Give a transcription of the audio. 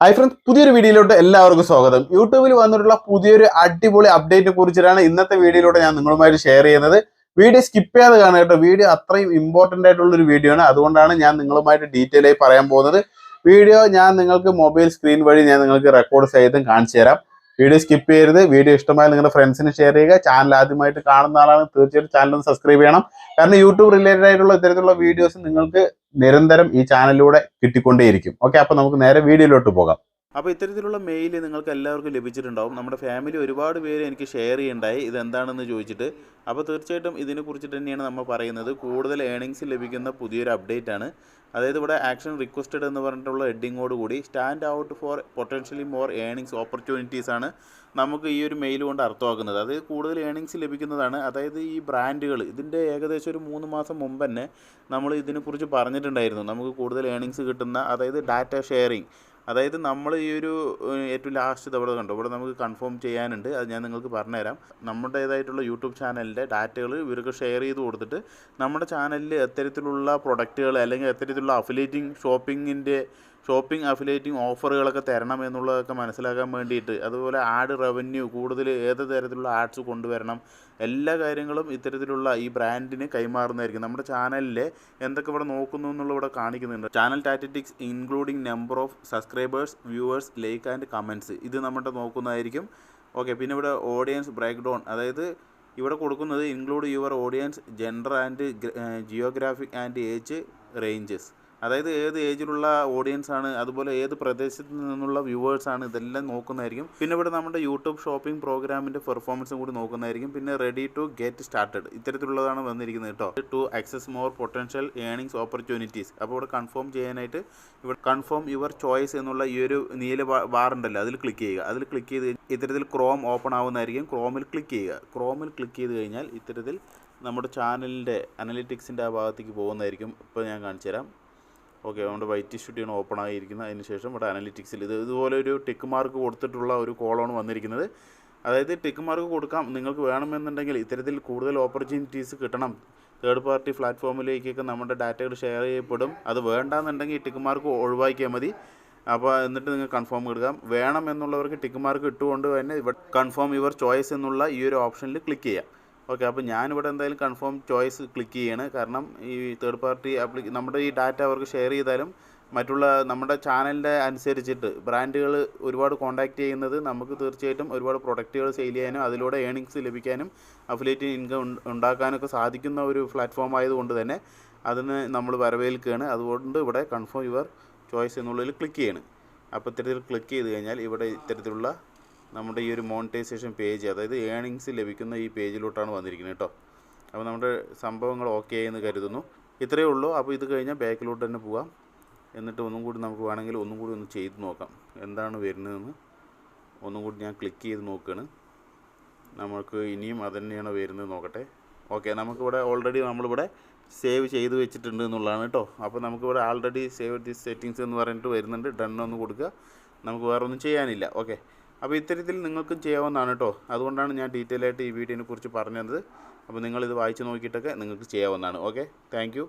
Hi friends പുതിയൊരു വീഡിയോയിലോട്ട് എല്ലാവർക്കും സ്വാഗതം. യൂട്യൂബിൽ വന്നിട്ടുള്ള പുതിയൊരു അടിപൊളി അപ്ഡേറ്റിനെ കുറിച്ചിട്ടാണ് ഇന്നത്തെ വീഡിയോയിലൂടെ ഞാൻ നിങ്ങളുമായിട്ട് ഷെയർ ചെയ്യുന്നത്. വീഡിയോ സ്കിപ്പ് ചെയ്യാതെ കാണുക കേട്ടോ. വീഡിയോ അത്രയും ഇമ്പോർട്ടന്റ് ആയിട്ടുള്ള ഒരു വീഡിയോ ആണ്. അതുകൊണ്ടാണ് ഞാൻ നിങ്ങളുമായിട്ട് ഡീറ്റെയിൽ ആയി പറയാൻ പോകുന്നത്. വീഡിയോ ഞാൻ നിങ്ങൾക്ക് മൊബൈൽ സ്ക്രീൻ വഴി ഞാൻ നിങ്ങൾക്ക് റെക്കോർഡ് സഹിതം കാണിച്ചു തരാം. വീഡിയോ സ്കിപ്പ് ചെയ്യരുത്. വീഡിയോ ഇഷ്ടമായ നിങ്ങളുടെ ഫ്രണ്ട്സിന് ഷെയർ ചെയ്യുക. ചാനൽ ആദ്യമായിട്ട് കാണുന്ന ആളാണ് തീർച്ചയായിട്ടും ചാനൽ ഒന്ന് സബ്സ്ക്രൈബ് ചെയ്യണം. കാരണം യൂട്യൂബ് റിലേറ്റഡ് ആയിട്ടുള്ള ഇത്തരത്തിലുള്ള വീഡിയോസ് നിങ്ങൾക്ക് നിരന്തരം ഈ ചാനലിലൂടെ കിട്ടിക്കൊണ്ടേയിരിക്കും. ഓക്കെ അപ്പൊ നമുക്ക് നേരെ വീഡിയോയിലോട്ട് പോകാം. അപ്പോൾ ഇത്തരത്തിലുള്ള മെയിൽ നിങ്ങൾക്ക് എല്ലാവർക്കും ലഭിച്ചിട്ടുണ്ടാവും. നമ്മുടെ ഫാമിലി ഒരുപാട് പേര് എനിക്ക് ഷെയർ ചെയ്യണ്ടായി. ഇതെന്താണെന്ന് ചോദിച്ചിട്ട്. അപ്പോൾ തീർച്ചയായിട്ടും ഇതിനെ കുറിച്ചിട്ട് തന്നെയാണ് നമ്മൾ പറയുന്നത്. കൂടുതൽ ഏണിങ്സ് ലഭിക്കുന്ന പുതിയൊരു അപ്ഡേറ്റ് ആണ്. അതായത് ഇവിടെ ആക്ഷൻ റിക്വസ്റ്റഡ് എന്ന് പറഞ്ഞിട്ടുള്ള ഹെഡിങ്ങോട് കൂടി stand out for potentially more earnings opportunities ആണ് നമുക്ക് ഈ ഒരു മെയിൽ കൊണ്ട് അർത്ഥമാക്കുന്നത്. അതായത് കൂടുതൽ ഏണിങ്സ് ലഭിക്കുന്നതാണ്. അതായത് ഈ ബ്രാൻഡുകൾ ഇതിന്റെ ഏകദേശം ഒരു മൂന്ന് മാസം മുമ്പ് തന്നെ നമ്മൾ ഇതിനെക്കുറിച്ച് പറഞ്ഞിട്ടുണ്ടായിരുന്നു. നമുക്ക് കൂടുതൽ ഏണിങ്സ് കിട്ടുന്ന അതായത് ഡാറ്റ ഷെയറിങ് അതായത് നമ്മൾ ഈ ഒരു ഏറ്റവും ലാസ്റ്റ് ഇവിടെ കണ്ടു. ഇവിടെ നമുക്ക് കൺഫേം ചെയ്യാനുണ്ട്. അത് ഞാൻ നിങ്ങൾക്ക് പറഞ്ഞുതരാം. നമ്മുടേതായിട്ടുള്ള യൂട്യൂബ് ചാനലിന്റെ ഡാറ്റകൾ ഇവർക്ക് ഷെയർ ചെയ്ത് കൊടുത്തിട്ട് നമ്മുടെ ചാനലിൽ എത്തരത്തിലുള്ള പ്രൊഡക്റ്റുകൾ അല്ലെങ്കിൽ എത്തരത്തിലുള്ള അഫിലേറ്റിംഗ് ഷോപ്പിങ്ങിന്റെ ഷോപ്പിംഗ് അഫിലേറ്റിംഗ് ഓഫറുകളൊക്കെ തരണം എന്നുള്ളതൊക്കെ മനസ്സിലാക്കാൻ വേണ്ടിയിട്ട് അതുപോലെ ആഡ് റവന്യൂ കൂടുതൽ ഏത് തരത്തിലുള്ള ആഡ്സ് കൊണ്ടുവരണം എല്ലാ കാര്യങ്ങളും ഇത്തരത്തിലുള്ള ഈ ബ്രാൻഡിന് കൈമാറുന്നതായിരിക്കും. നമ്മുടെ ചാനലിലെ എന്തൊക്കെ ഇവിടെ നോക്കുന്നു എന്നുള്ള ഇവിടെ കാണിക്കുന്നുണ്ട്. Channel statistics including number of subscribers viewers like and comments ഇത് നമ്മുടെ നോക്കുന്നതായിരിക്കും. ഓക്കെ പിന്നെ ഇവിടെ ഓഡിയൻസ് ബ്രേക്ക് ഡൗൺ അതായത് ഇവിടെ കൊടുക്കുന്നത് include your audience gender and geographic and age ranges. അതായത് ഏത് ഏജിലുള്ള ഓഡിയൻസ് ആണ് അതുപോലെ ഏത് പ്രദേശത്ത് നിന്നുള്ള വ്യൂവേഴ്സ് ആണ് ഇതെല്ലാം നോക്കുന്നതായിരിക്കും. പിന്നെ ഇവിടെ നമ്മുടെ യൂട്യൂബ് ഷോപ്പിംഗ് പ്രോഗ്രാമിന്റെ പെർഫോമൻസും കൂടി നോക്കുന്നതായിരിക്കും. പിന്നെ റെഡി ടു ഗെറ്റ് സ്റ്റാർട്ടഡ് ഇത്തരത്തിലുള്ളതാണ് വന്നിരിക്കുന്നത് കേട്ടോ. To access more potential earnings opportunities അപ്പോൾ ഇവിടെ കൺഫേം ചെയ്യാനായിട്ട് ഇവിടെ കൺഫേം യുവർ ചോയ്സ് എന്നുള്ള ഈ ഒരു നീല ബാറുണ്ടല്ലോ അതിൽ ക്ലിക്ക് ചെയ്യുക. അതിൽ ക്ലിക്ക് ചെയ്ത് ഇത്തരത്തിൽ ക്രോം ഓപ്പൺ ആവുന്നതായിരിക്കും. ക്രോമിൽ ക്ലിക്ക് ചെയ്യുക. ക്രോമിൽ ക്ലിക്ക് ചെയ്ത് കഴിഞ്ഞാൽ ഇത്തരത്തിൽ നമ്മുടെ ചാനലിന്റെ അനലിറ്റിക്സിന്റെ ആ ഭാഗത്തേക്ക് പോകുന്നതായിരിക്കും. ഇപ്പോൾ ഞാൻ കാണിച്ചു തരാം ഓക്കെ നമ്മുടെ വൈറ്റ് സ്റ്റുഡിയോ ഓപ്പൺ ആയിരിക്കുന്നത്. അതിന് ശേഷം ഇവിടെ അനലിറ്റിക്സിൽ ഇത് ഇതുപോലെ ഒരു ടിക്ക് മാർക്ക് കൊടുത്തിട്ടുള്ള ഒരു കോളാണ് വന്നിരിക്കുന്നത്. അതായത് ടിക്ക് മാർക്ക് കൊടുക്കാം നിങ്ങൾക്ക് വേണമെന്നുണ്ടെങ്കിൽ ഇത്തരത്തിൽ കൂടുതൽ ഓപ്പർച്യൂണിറ്റീസ് കിട്ടണം. തേർഡ് പാർട്ടി പ്ലാറ്റ്ഫോമിലേക്കൊക്കെ നമ്മുടെ ഡാറ്റകൾ ഷെയർ ചെയ്യപ്പെടും. അത് വേണ്ടാന്നുണ്ടെങ്കിൽ ടിക്ക് മാർക്ക് ഒഴിവാക്കിയാൽ മതി. അപ്പോൾ എന്നിട്ട് നിങ്ങൾ കൺഫേം കൊടുക്കാം വേണം എന്നുള്ളവർക്ക് ടിക്ക് മാർക്ക് ഇട്ടുകൊണ്ട് തന്നെ ഇവിടെ കൺഫേം യുവർ ചോയ്സ് എന്നുള്ള ഈ ഒരു ഓപ്ഷനിൽ ക്ലിക്ക് ചെയ്യാം. ഓക്കെ അപ്പോൾ ഞാനിവിടെ എന്തായാലും കൺഫേം ചോയ്സ് ക്ലിക്ക് ചെയ്യാണ്. കാരണം ഈ തേർഡ് പാർട്ടി ആപ്ലി നമ്മുടെ ഈ ഡാറ്റ അവർക്ക് ഷെയർ ചെയ്താലും മറ്റുള്ള നമ്മുടെ ചാനലിന്റെ അനുസരിച്ചിട്ട് ബ്രാൻഡുകൾ ഒരുപാട് കോൺടാക്റ്റ് ചെയ്യുന്നത് നമുക്ക് തീർച്ചയായിട്ടും ഒരുപാട് പ്രൊഡക്റ്റുകൾ സെയിൽ ചെയ്യാനും അതിലൂടെ ഏണിങ്സ് ലഭിക്കാനും അഫിലേറ്റ് ഇൻകം ഉണ്ടാക്കാനൊക്കെ സാധിക്കുന്ന ഒരു പ്ലാറ്റ്ഫോം ആയതുകൊണ്ട് തന്നെ അതിന് നമ്മൾ വരവേൽക്കുകയാണ്. അതുകൊണ്ട് ഇവിടെ കൺഫേം യുവർ ചോയ്സ് എന്നുള്ളതിൽ ക്ലിക്ക് ചെയ്യണം. അപ്പോൾ ഇത്തരത്തിൽ ക്ലിക്ക് ചെയ്ത് കഴിഞ്ഞാൽ ഇവിടെ ഇത്തരത്തിലുള്ള നമ്മുടെ ഈ ഒരു മോണിറ്റൈസേഷൻ പേജ് അതായത് ഏണിങ്സ് ലഭിക്കുന്ന ഈ പേജിലോട്ടാണ് വന്നിരിക്കുന്നത് കേട്ടോ. അപ്പോൾ നമ്മുടെ സംഭവങ്ങൾ ഓക്കെ എന്ന് കരുതുന്നു. ഇത്രയേ ഉള്ളൂ. അപ്പോൾ ഇത് കഴിഞ്ഞാൽ ബാക്കിലോട്ട് തന്നെ പോവാം എന്നിട്ട് ഒന്നും കൂടി നമുക്ക് വേണമെങ്കിൽ ഒന്നും കൂടി ഒന്ന് ചെയ്ത് നോക്കാം. എന്താണ് വരുന്നതെന്ന് ഒന്നും കൂടി ഞാൻ ക്ലിക്ക് ചെയ്ത് നോക്കുകയാണ് നമുക്ക് ഇനിയും അത് തന്നെയാണ് വരുന്നത് നോക്കട്ടെ. ഓക്കെ നമുക്കിവിടെ ഓൾറെഡി നമ്മളിവിടെ സേവ് ചെയ്ത് വെച്ചിട്ടുണ്ട് എന്നുള്ളതാണ് കേട്ടോ. അപ്പോൾ നമുക്കിവിടെ ആൾറെഡി സേവ് ദി സെറ്റിങ്സ് എന്ന് പറഞ്ഞിട്ട് വരുന്നുണ്ട്. ഡൺ ഒന്ന് കൊടുക്കുക. നമുക്ക് വേറെ ഒന്നും ചെയ്യാനില്ല. ഓക്കെ അപ്പോൾ ഇത്തരത്തിൽ നിങ്ങൾക്കും ചെയ്യാവുന്നതാണ് കേട്ടോ. അതുകൊണ്ടാണ് ഞാൻ ഡീറ്റെയിൽ ആയിട്ട് ഈ വീഡിയോനെ കുറിച്ച് പറഞ്ഞത്. അപ്പോൾ നിങ്ങളിത് വായിച്ച് നോക്കിയിട്ടൊക്കെ നിങ്ങൾക്ക് ചെയ്യാവുന്നതാണ്. ഓക്കെ? താങ്ക്